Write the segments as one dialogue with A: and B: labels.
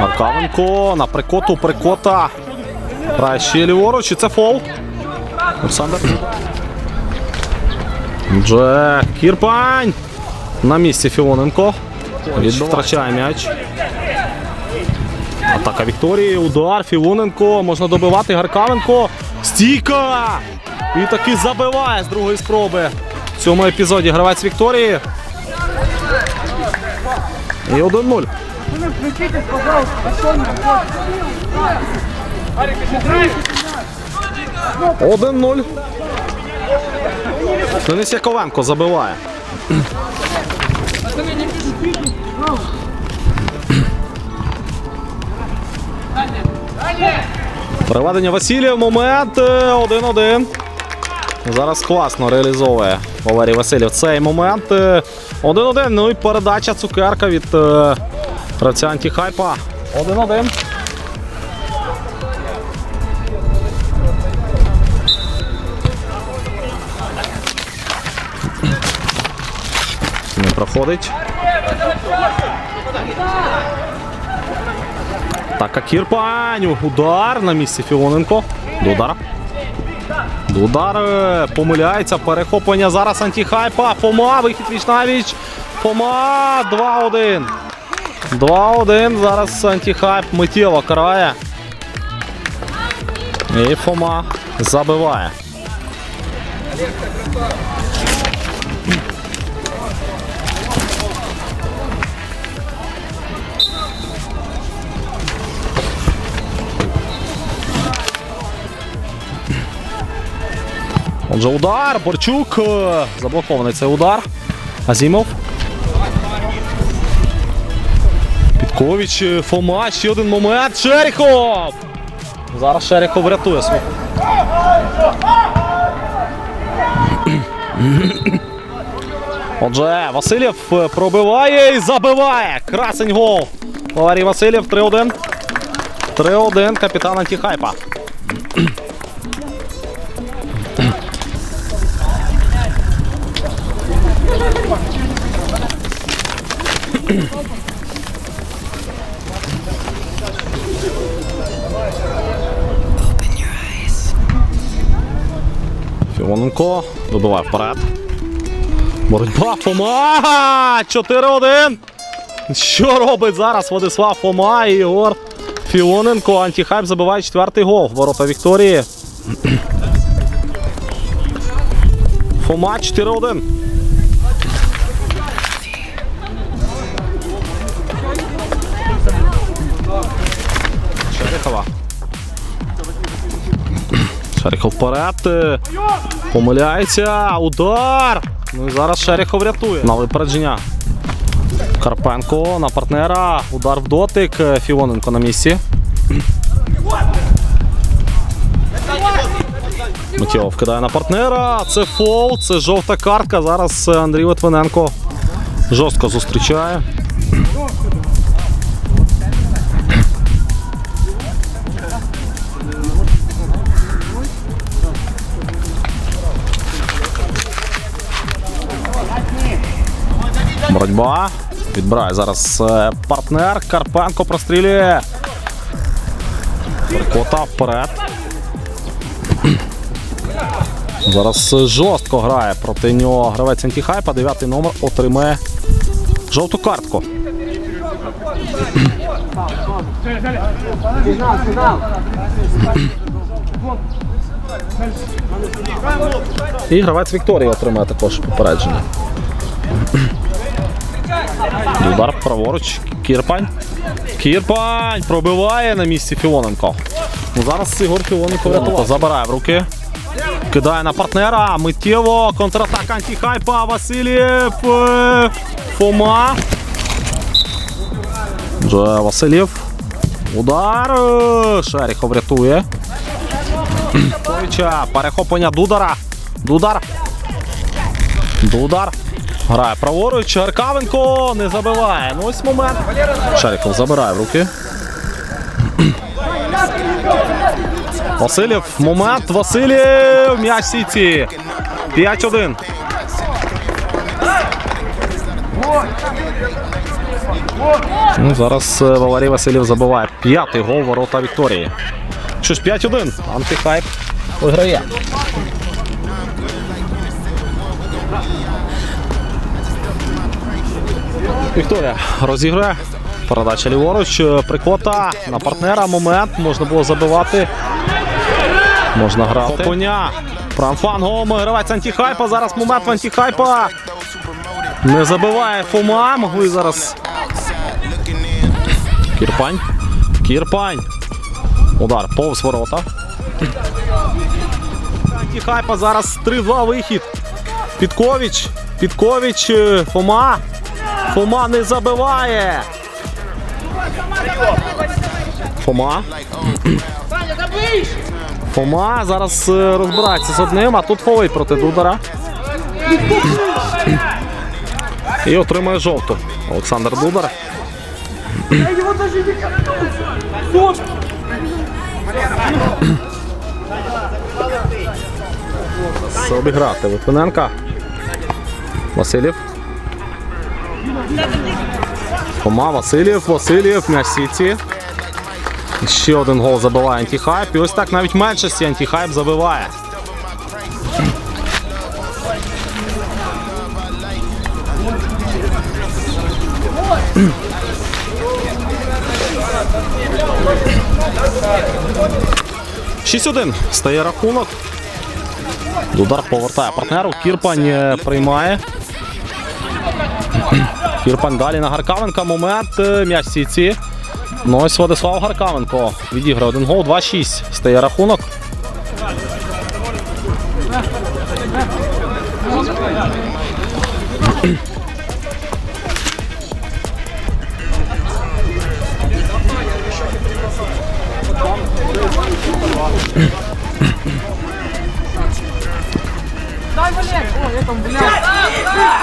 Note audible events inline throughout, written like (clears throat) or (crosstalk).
A: Маркавенко на прикоту, прикота. Грає ще ліворуч, і це фол. Олександр. Джек Кірпань. На місці Філоненко. Від втрачає м'яч. Атака Вікторії. Удар. Філоненко. Можна добивати. Гаркавенко. Стійка! І таки забиває з другої спроби. В цьому епізоді гравець Вікторії. І 1-0. 1-0. Денис Яковенко забиває. Переведення Василія. Момент. е, 1-1. Зараз класно реалізовує Валерій Васильєв цей момент. Е, 1-1. Ну і передача цукерка від гравця антихайпа. 1-1. Не проходить. Так, Кірпаню. Удар на місці Філоненко. До удара. До удар е, помиляється. Перехоплення зараз антихайпа. Фома, вихід віч навіч. Фома 2-1. 2-1. Зараз антихайп миттєво карає. І Фома забиває. Отже, удар. Борчук. е, Заблокований цей удар. Азімов. Підкович. е, Фома. Ще один момент. Шеріхов. Зараз Шеріхов врятує свого. Отже, Васильєв е, пробиває і забиває. Красень гол. Валерій Васильєв 3-1. 3-1. Капітан антихайпа. Філоненко вибиває вперед. Боротьба Фома! 4-1. Що робить зараз Владислав Фома і Ігор Філоненко? Антихайп забиває четвертий гол. Ворота Вікторії. Фома 4-1. Шерихова. Шерихов вперед. е, Помиляється. Удар. Ну і зараз Шерихов рятує. На випередження. Карпенко на партнера. Удар в дотик. Е, Філоненко на місці. Матіо вкидає на партнера. Це фол, це жовта картка. Зараз е, Андрій Литвиненко жорстко зустрічає. Боротьба. Відбирає зараз е, партнер. Карпенко прострілює. Кота вперед. (clears throat) Зараз е, жорстко грає проти нього гравець антихайпа. Дев'ятий номер отримає жовту картку. (clears throat) І гравець Вікторії отримає також попередження. (clears throat) Удар праворуч. Кірпань. Кірпань пробиває на місці Філоненко. Ну, зараз Ігор Філоненко врятував. Забирає в руки. Кидає на партнера. Миттєво. Контратака антихайпа. Васильєв. е, Фома. Дже Васильєв. Удар. е, Шеріхов рятує. Перехоплення Дудара. Дудар. Дудар. Грає праворуч. Аркавенко не забиває. Ну ось момент. Шариков забирає в руки. (clears throat) Васильєв. Момент. Васильєв. М'яч сіті. 5-1. Ну, зараз е, Валерій Васильєв забиває п'ятий гол ворота Вікторії. Що ж, 5-1. Антихайп виграє. Вікторія розігрує. Передача ліворуч. е, Прикота на партнера. Момент. Можна було забивати. Можна грати. Коня. Прамфангом. Гравець антихайпа. Зараз момент в антихайпа. Не забиває Фома. Могли зараз. Кірпань. Кірпань. Удар повз ворота. Антихайпа зараз 3-2 вихід. Підковіч. Підковіч. е, Фома. Фома не забиває. Фома. Фома зараз е, розбирається з одним, а тут фолить проти Дудара. І отримує жовту. Олександр Дудар. Обіграти Литвиненка. Васильєв. Фома, Васильєв, Васильєв, м'яч Сіті. Ще один гол забиває антихайп. І ось так навіть меншості антихайп забиває. Шість один стає рахунок. Дудар повертає партнеру. Кірпань е, приймає. (clears throat) Кірпань далі на Гаркавенка. Момент. е, М'яч сіці. Ну ось Владислав Гаркавенко відіграє один гол. 2-6. Стає рахунок.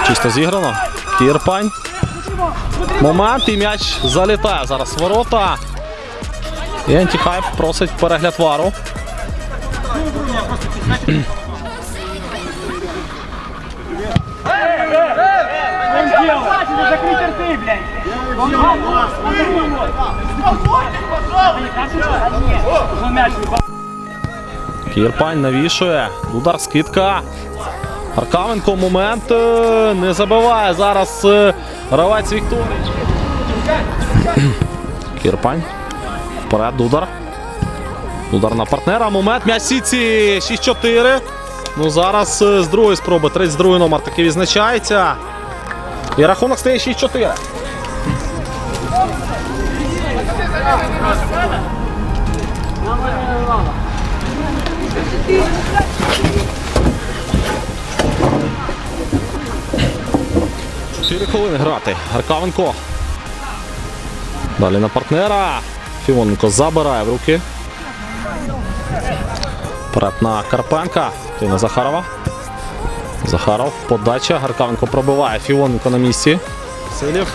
A: Чисто зіграно. Кірпань. Момент і м'яч залітає зараз ворота. І антихайп просить перегляд вару. Кірпань навішує. Удар скидка. Аркавенко момент е, не забиває зараз е, гравець Вікторії. (clears throat) Кірпань. Вперед удар. Удар на партнера. Момент. М'яч Сіці 6-4. Ну зараз е, з другої спроби. 32 номер таки відзначається. І рахунок стає 6-4. Чотири хвилини грати. Аркавенко. Далі на партнера. Фіоненко забирає в руки. Вперед на Карпенка. Ти на Захарова. Захаров. Подача. Гаркавенко пробиває. Фіоненко на місці. Силів.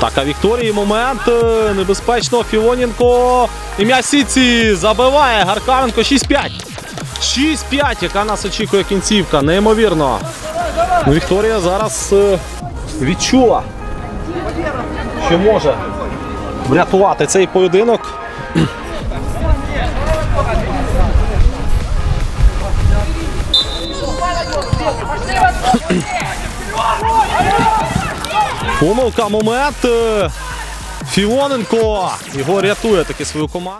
A: Так, а Вікторії момент е, небезпечно. Фіоненко. Ім'я Сіці забиває. Гаркавенко 6-5. 6-5, яка нас очікує кінцівка. Неймовірно. Ну, Вікторія зараз е, відчула, що може врятувати цей поєдинок. Помилка, момент. е, Фіоненко його рятує таки свою команду.